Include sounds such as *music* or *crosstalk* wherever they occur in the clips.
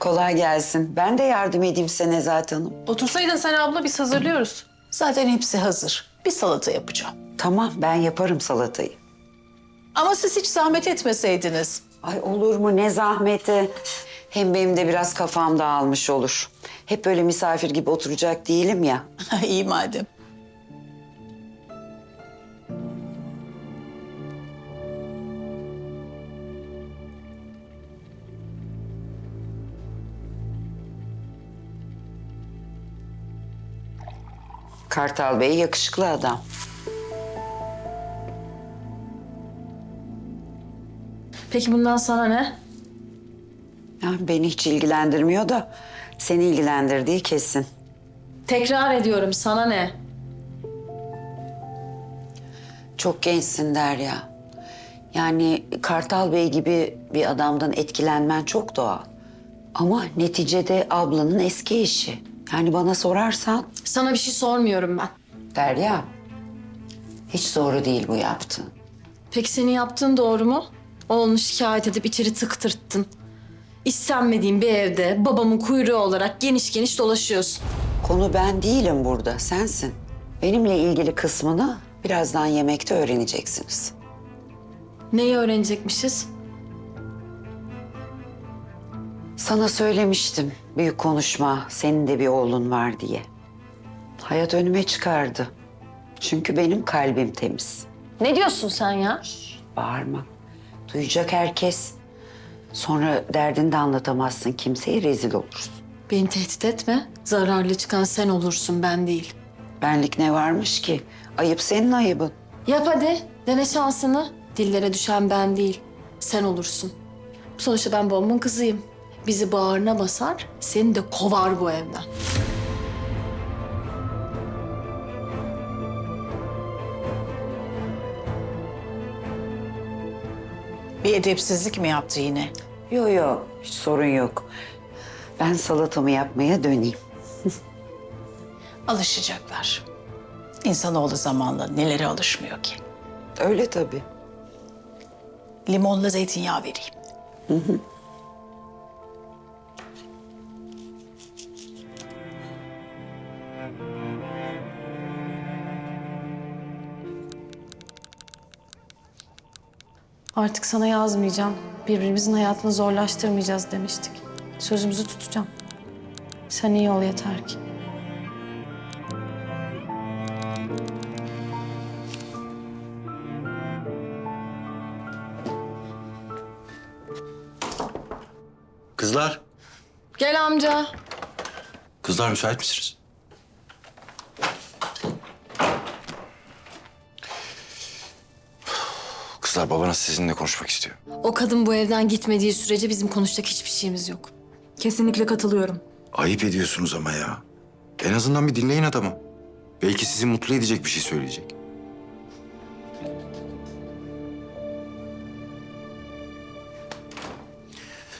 Kolay gelsin. Ben de yardım edeyim size Nezahat Hanım. Otursaydın sen abla biz hazırlıyoruz. Zaten hepsi hazır. Bir salata yapacağım. Tamam ben yaparım salatayı. Ama siz hiç zahmet etmeseydiniz. Ay olur mu ne zahmeti. Hem benim de biraz kafam dağılmış olur. Hep böyle misafir gibi oturacak değilim ya. *laughs* İyi madem. Kartal Bey yakışıklı adam. Peki bundan sana ne? Ya beni hiç ilgilendirmiyor da seni ilgilendirdiği kesin. Tekrar ediyorum sana ne? Çok gençsin Derya. Yani Kartal Bey gibi bir adamdan etkilenmen çok doğal. Ama neticede ablanın eski eşi. Yani bana sorarsan Sana bir şey sormuyorum ben. Derya, hiç doğru değil bu yaptığın. Peki senin yaptığın doğru mu? Oğlunu şikayet edip içeri tıktırttın. İstenmediğin bir evde babamın kuyruğu olarak geniş geniş dolaşıyorsun. Konu ben değilim burada, sensin. Benimle ilgili kısmını birazdan yemekte öğreneceksiniz. Neyi öğrenecekmişiz? Sana söylemiştim büyük konuşma, senin de bir oğlun var diye. Hayat önüme çıkardı. Çünkü benim kalbim temiz. Ne diyorsun sen ya? Bağırma. Duyacak herkes. Sonra derdini de anlatamazsın kimseye rezil olursun. Beni tehdit etme. Zararlı çıkan sen olursun ben değil. Benlik ne varmış ki? Ayıp senin ayıbın. Yap hadi. Dene şansını. Dillere düşen ben değil. Sen olursun. Sonuçta ben babamın kızıyım. Bizi bağrına basar, seni de kovar bu evden. Bir edepsizlik mi yaptı yine? Yo yo hiç sorun yok. Ben salatamı yapmaya döneyim. *laughs* Alışacaklar. İnsanoğlu zamanla nelere alışmıyor ki? Öyle tabii. Limonla zeytinyağı vereyim. Artık sana yazmayacağım. Birbirimizin hayatını zorlaştırmayacağız demiştik. Sözümüzü tutacağım. Sen iyi ol yeter ki. Kızlar, Gel amca. kızlar müsait misiniz? Kızlar babanız sizinle konuşmak istiyor. O kadın bu evden gitmediği sürece bizim konuşacak hiçbir şeyimiz yok. Kesinlikle katılıyorum. Ayıp ediyorsunuz ama ya. En azından bir dinleyin adamı. Belki sizi mutlu edecek bir şey söyleyecek.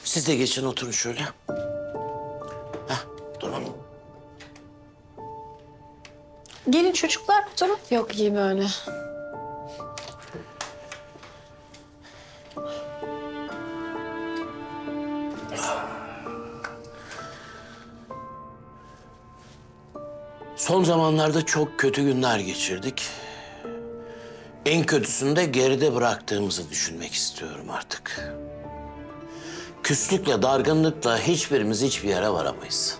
Siz de geçin oturun şöyle. Heh, tamam. Gelin çocuklar oturun. Yok iyi böyle. Son zamanlarda çok kötü günler geçirdik. En kötüsünü de geride bıraktığımızı düşünmek istiyorum artık. Küslükle, dargınlıkla hiçbirimiz hiçbir yere varamayız.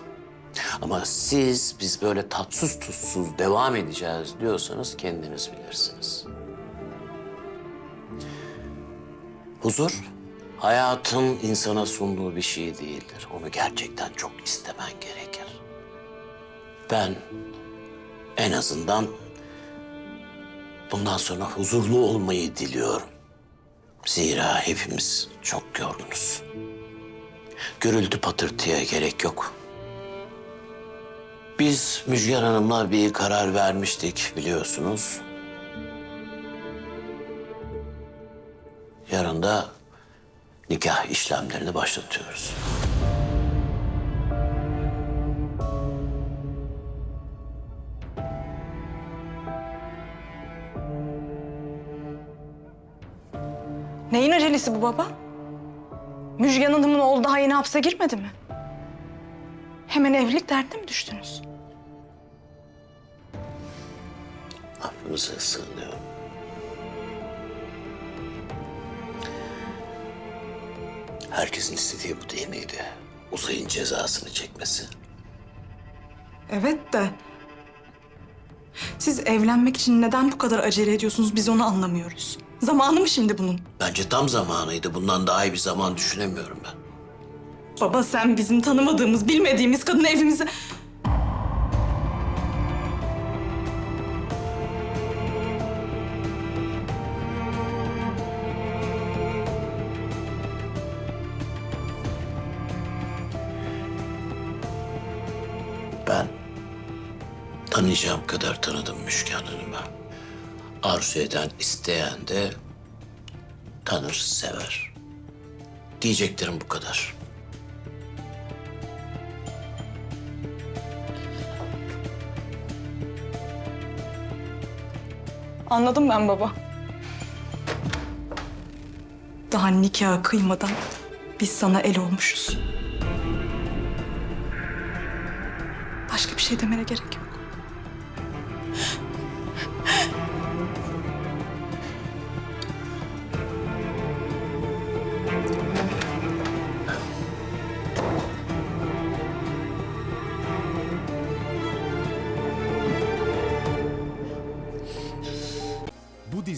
Ama siz, biz böyle tatsız tuzsuz devam edeceğiz diyorsanız kendiniz bilirsiniz. Huzur, hayatın insana sunduğu bir şey değildir. Onu gerçekten çok istemen gerekir. Ben en azından bundan sonra huzurlu olmayı diliyorum. Zira hepimiz çok yorgunuz. Gürültü patırtıya gerek yok. Biz Müjgan Hanım'la bir karar vermiştik biliyorsunuz. Yarın da nikah işlemlerini başlatıyoruz. Neyin acelesi bu baba? Müjgan Hanım'ın oğlu daha yeni hapse girmedi mi? Hemen evlilik derdine mi düştünüz? Affınıza sığınıyorum. Herkesin istediği bu değil miydi? Uzay'ın cezasını çekmesi. Evet de... Siz evlenmek için neden bu kadar acele ediyorsunuz biz onu anlamıyoruz. Zamanı mı şimdi bunun? Bence tam zamanıydı. Bundan daha iyi bir zaman düşünemiyorum ben. Baba sen bizim tanımadığımız, bilmediğimiz kadını evimize... Ben tanıyacağım kadar tanıdım Müşkan Hanım'ı. Arzu eden, isteyen de tanır, sever. Diyeceklerim bu kadar. Anladım ben baba. Daha nikah kıymadan biz sana el olmuşuz. Başka bir şey demene gerek yok.